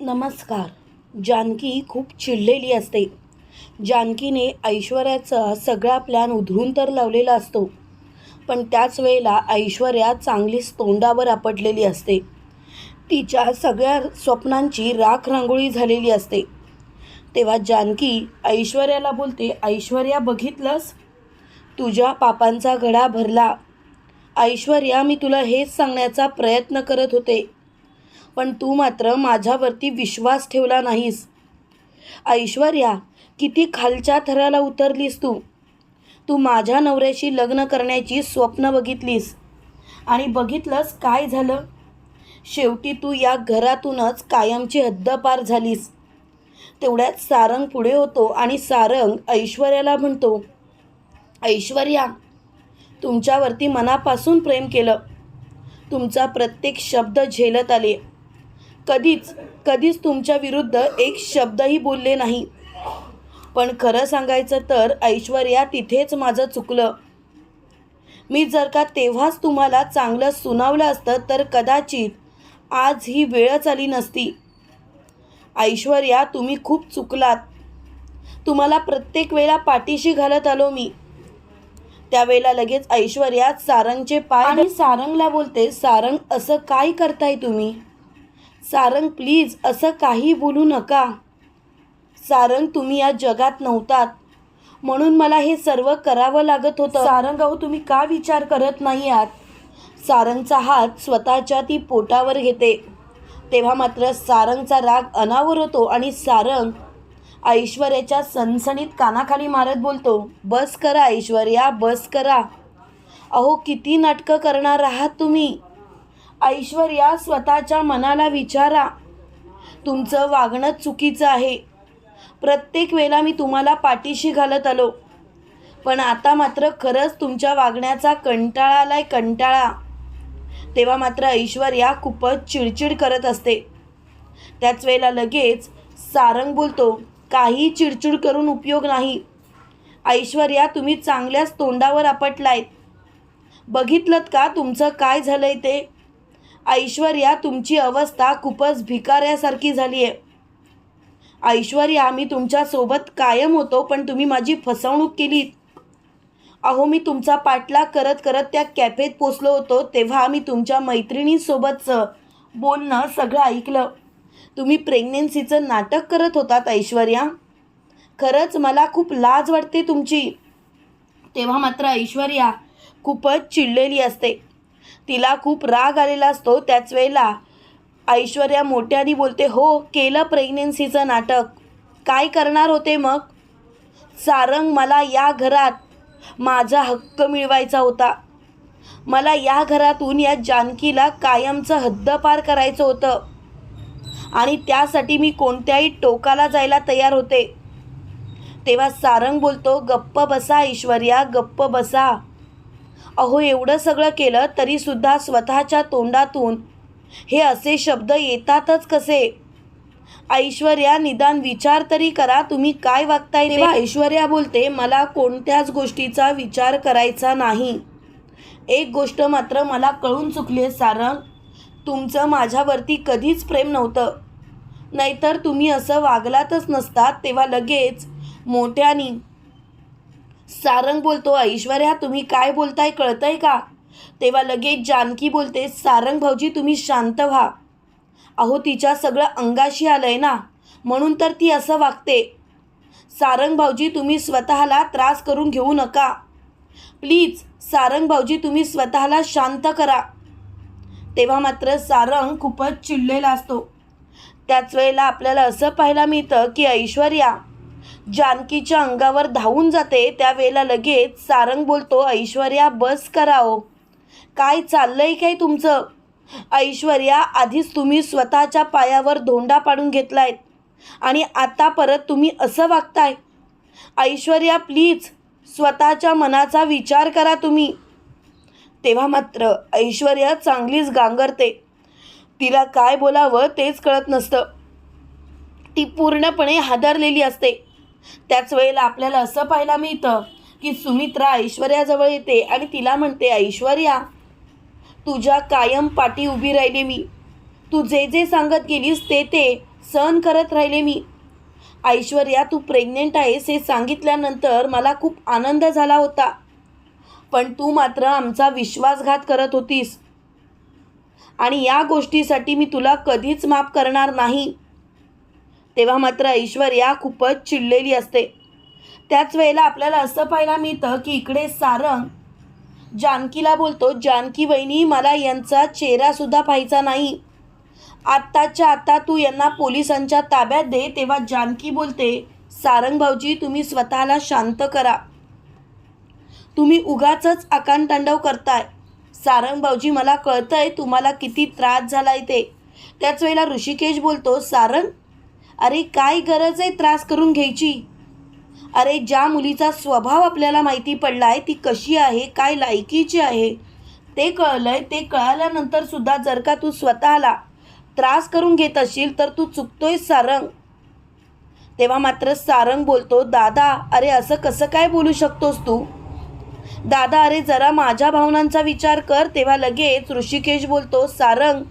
नमस्कार. जानकी खूप चिडलेली असते. जानकीने ऐश्वर्याचा सगळा प्लॅन उधळून तर लावलेला असतो. पण त्याच वेळेला ऐश्वर्या चांगलीच तोंडावर आपटलेली असते. तिच्या सगळ्या स्वप्नांची राख रांगोळी झालेली असते. तेव्हा जानकी ऐश्वर्याला बोलते ऐश्वर्या बघितलंस? तुझ्या पापांचा घडा भरला. ऐश्वर्या मी तुला हेच सांगण्याचा प्रयत्न करत होते. पण तू मात्र माझ्यावरती विश्वास ठेवला नाहीस. ऐश्वर्या किती खालच्या थराला उतरलीस तू? तू माझ्या नवऱ्याशी लग्न करण्याची स्वप्न बघितलीस. आणि बघितलंस काय झालं? शेवटी तू या घरातूनच कायमची हद्दपार झालीस. तेवढ्यात सारंग पुढे होतो आणि सारंग ऐश्वर्याला म्हणतो ऐश्वर्या तुमच्यावरती मनापासून प्रेम केलं. तुमचा प्रत्येक शब्द झेलत आले. कधीच कधीच तुमच्या विरुद्ध एक शब्दही बोलले नाही. पण खरं सांगायचं तर ऐश्वर्या तिथेच माझं चुकलं. मी जर का तेव्हाच तुम्हाला चांगलं सुनावलं असतं तर कदाचित आज ही वेळच आली नसती. ऐश्वर्या तुम्ही खूप चुकलात. तुम्हाला प्रत्येक वेळा पाठीशी घालत आलो मी. त्यावेळेला लगेच ऐश्वर्या सारंगचे पाय आणि सारंगला बोलते सारंग असं काय करताय तुम्ही? सारंग प्लीज असं काही बोलू नका. सारंग तुम्ही या जगात नव्हतात. म्हणून मला हे सर्व करावं लागत होतं. सारंग अहो तुम्ही का विचार करत नाही आहात? सारंगचा हात स्वतःच्या ती पोटावर घेते. तेव्हा मात्र सारंगचा राग अनावर होतो आणि सारंग ऐश्वर्याच्या सणसणीत कानाखाली मारत बोलतो बस करा ऐश्वर्या बस करा. अहो किती नाटकं करणार आहात तुम्ही? ऐश्वर्या स्वतःच्या मनाला विचारा. तुमचं वागणं चुकीचं आहे. प्रत्येक वेळेला मी तुम्हाला पाठीशी घालत आलो. पण आता मात्र खरंच तुमच्या वागण्याचा कंटाळा आलाय कंटाळा. तेव्हा मात्र ऐश्वर्या खूपच चिडचिड करत असते. त्याच वेळेला लगेच सारंग बोलतो काही चिडचिड करून उपयोग नाही. ऐश्वर्या तुम्ही चांगल्याच तोंडावर आपटलायत. बघितलं का तुमचं काय झालंय ते? ऐश्वर्या तुमची अवस्था खूपच भिकाऱ्यासारखी झाली आहे ऐश्वर्या मी तुमच्यासोबत कायम होतो पण तुम्ही माझी फसवणूक केलीत. अहो मी तुमचा पाठलाग करत करत त्या कॅफेत पोचलो होतो तेव्हा मी तुमच्या मैत्रिणींसोबतचं बोलणं सगळं ऐकलं. तुम्ही प्रेग्नेन्सीचं नाटक करत होतात ऐश्वर्या. खरंच मला खूप लाज वाटते तुमची. तेव्हा मात्र ऐश्वर्या खूपच चिडलेली असते. तिला खूप राग आलेला असतो. त्याच वेळेला ऐश्वर्या मोठ्याने बोलते हो केलं प्रेग्नेन्सीचं नाटक. काय करणार होते मग? सारंग मला या घरात माझा हक्क मिळवायचा होता. मला या घरातून या जानकीला कायमचं हद्दपार करायचं होतं. आणि त्यासाठी मी कोणत्याही टोकाला जायला तयार होते. तेव्हा सारंग बोलतो गप्प बसा ऐश्वर्या गप्प बसा. अहो एवढं सगळं केलं तरीसुद्धा स्वतःच्या तोंडातून हे असे शब्द येतातच कसे? ऐश्वर्या निदान विचार तरी करा तुम्ही काय वागताय? तेव्हा ऐश्वर्या बोलते मला कोणत्याच गोष्टीचा विचार करायचा नाही. एक गोष्ट मात्र मला कळून चुकली आहे सारंग. तुमचं माझ्यावरती कधीच प्रेम नव्हतं. नाहीतर तुम्ही असं वागलातच नसतात तेव्हा लगेच मोठ्यानी सारंग बोलतो ऐश्वर्या तुम्ही काय बोलताय कळतंय का? तेव्हा लगेच जानकी बोलते सारंग भाऊजी तुम्ही शांत व्हा. अहो तिच्या सगळं अंगाशी आलंय ना म्हणून तर ती असं वागते. सारंग भाऊजी तुम्ही स्वतःला त्रास करून घेऊ नका. प्लीज सारंग भाऊजी तुम्ही स्वतःला शांत करा. तेव्हा मात्र सारंग खूपच चिडलेला असतो. त्याच वेळेला आपल्याला असं पाहायला मिळतं की ऐश्वर्या जानकीच्या अंगावर धावून जाते त्यावेळेला लगेच सारंग बोलतो ऐश्वर्या बस कराओ हो. काय चाललंय काय तुमचं? ऐश्वर्या आधीच तुम्ही स्वतःच्या पायावर धोंडा पाडून घेतलायत आणि आता परत तुम्ही असं वागताय. ऐश्वर्या प्लीज स्वतःच्या मनाचा विचार करा तुम्ही. तेव्हा मात्र ऐश्वर्या चांगलीच गांगरते. तिला काय बोलावं तेच कळत नसतं. ती पूर्णपणे हादरलेली असते. त्याच वेळेला आपल्याला असं पाहायला मिळतं की सुमित्रा ऐश्वर्याजवळ येते आणि तिला म्हणते ऐश्वर्या तुझ्या कायम पाठी उभी राहिले मी. तू जे जे सांगत गेलीस ते ते सहन करत राहिले मी. ऐश्वर्या तू प्रेग्नेंट आहेस हे सांगितल्यानंतर मला खूप आनंद झाला होता. पण तू मात्र आमचा विश्वासघात करत होतीस. आणि या गोष्टीसाठी मी तुला कधीच माफ करणार नाही. तेव्हा मात्र ऐश्वर्या खूपच चिडलेली असते. त्याच वेळेला आपल्याला असं पाहायला मिळतं की इकडे सारंग जानकीला बोलतो जानकी वहिनी मला यांचा चेहरासुद्धा पाहायचा नाही. आत्ताच्या आता तू यांना पोलिसांच्या ताब्यात दे. तेव्हा जानकी बोलते सारंग भाऊजी तुम्ही स्वतःला शांत करा. तुम्ही उगाचच आकांतांडव करताय. सारंग भाऊजी मला कळतंय तुम्हाला किती त्रास झालाय ते. त्याच वेळेला ऋषिकेश बोलतो सारंग अरे काय गरज आहे त्रास करून घ्यायची? अरे ज्या मुलीचा स्वभाव आपल्याला माहिती पडला आहे ती कशी आहे काय लायकीची आहे ते कळलंय ते कळाल्यानंतर सुद्धा जर का तू स्वतःला त्रास करून घेत असशील तर तू चुकतोय सारंग. तेव्हा मात्र सारंग बोलतो दादा अरे असं कसं काय बोलू शकतोस तू? दादा अरे जरा माझ्या भावनांचा विचार कर. तेव्हा लगेच ऋषिकेश बोलतो सारंग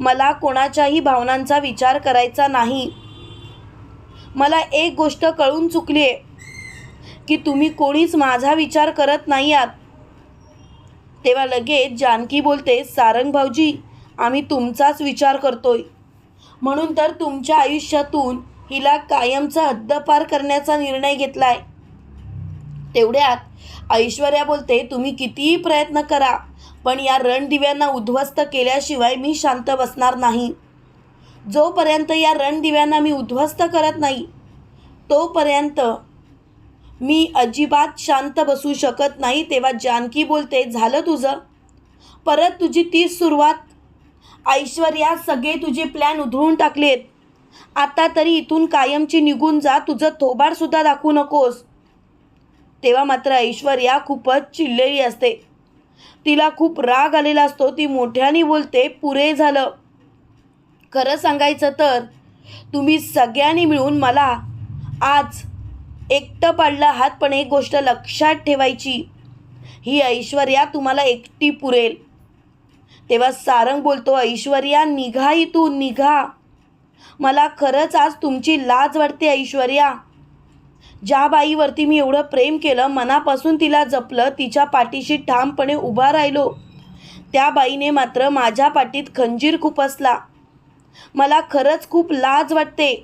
मला कोणाच्याही भावनांचा विचार करायचा नाही. मला एक गोष्ट कळून चुकली आहे की तुम्ही कोणीच माझा विचार करत नाही आहात. तेव्हा लगेच जानकी बोलते सारंग भाऊजी आम्ही तुमचाच विचार करतोय. म्हणून तर तुमच्या आयुष्यातून हिला कायमचा हद्दपार करण्याचा निर्णय घेतलाय. तेवढ्यात ऐश्वर्या बोलते तुम्ही कितीही प्रयत्न करा पण या रणदिव्यांना उद्ध्वस्त केल्याशिवाय मी शांत बसणार नाही. जोपर्यंत या रणदिव्यांना मी उद्ध्वस्त करत नाही तोपर्यंत मी अजिबात शांत बसू शकत नाही तेव्हा जानकी बोलते झालं तुझं? परत तुझी तीच सुरुवात? ऐश्वर्या सगळे तुझे प्लॅन उधळून टाकलेत. आता तरी इथून कायमची निघून जा तुझं थोबाडसुद्धा दाखवू नकोस. तेव्हा मात्र ऐश्वर्या खूपच चिडलेली असते. तिला खूप राग आलेला असतो ती मोठ्याने बोलते पुरे झालं. खरं सांगायचं तर तुम्ही सगळ्यांनी मिळून मला आज एकटं पाडलं आहात पण एक गोष्ट लक्षात ठेवायची. ही ऐश्वर्या तुम्हाला एकटी पुरेल. तेव्हा सारंग बोलतो ऐश्वर्या निघा इथून निघा. मला खरंच आज तुमची लाज वाटते ऐश्वर्या. ज्या बाईवरती मी एवढं प्रेम केलं मनापासून तिला जपलं तिच्या पाठीशी ठामपणे उभा राहिलो. त्या बाईने मात्र माझ्या पाठीत खंजीर खुपसला मला खरंच खूप लाज वाटते.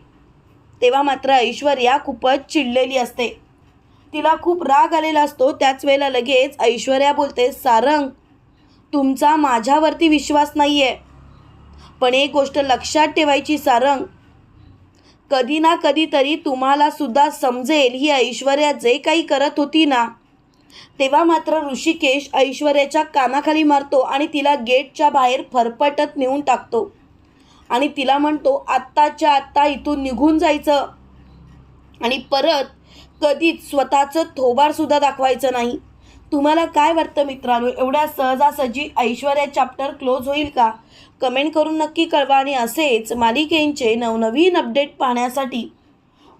तेव्हा मात्र ऐश्वर्या खूपच चिडलेली असते. तिला खूप राग आलेला असतो. त्याच वेळेला लगेच ऐश्वर्या बोलते सारंग तुमचा माझ्यावरती विश्वास नाही आहे पण एक गोष्ट लक्षात ठेवायची सारंग. कधी ना कधीतरी तुम्हाला सुद्धा समजेल ही ऐश्वर्या जे काही करत होती ना तेव्हा मात्र ऋषिकेश ऐश्वर्याच्या कानाखाली मारतो आणि तिला गेटच्या बाहेर फरफटत नेऊन टाकतो. आणि तिला म्हणतो आत्ताच्या आत्ता इथून निघून जायचं. आणि परत कधीच स्वतःचं थोबारसुद्धा दाखवायचं नाही. तुम्हाला काय वाटतं मित्रांनो? एवढ्या सहजासहजी ऐश्वर्या चॅप्टर क्लोज होईल का? कमेंट करून नक्की कळवा. आणि असेच मालिकेंचे नवनवीन अपडेट पाहण्यासाठी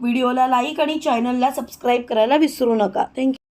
व्हिडिओला लाईक आणि चॅनलला सबस्क्राईब करायला विसरू नका. थँक्यू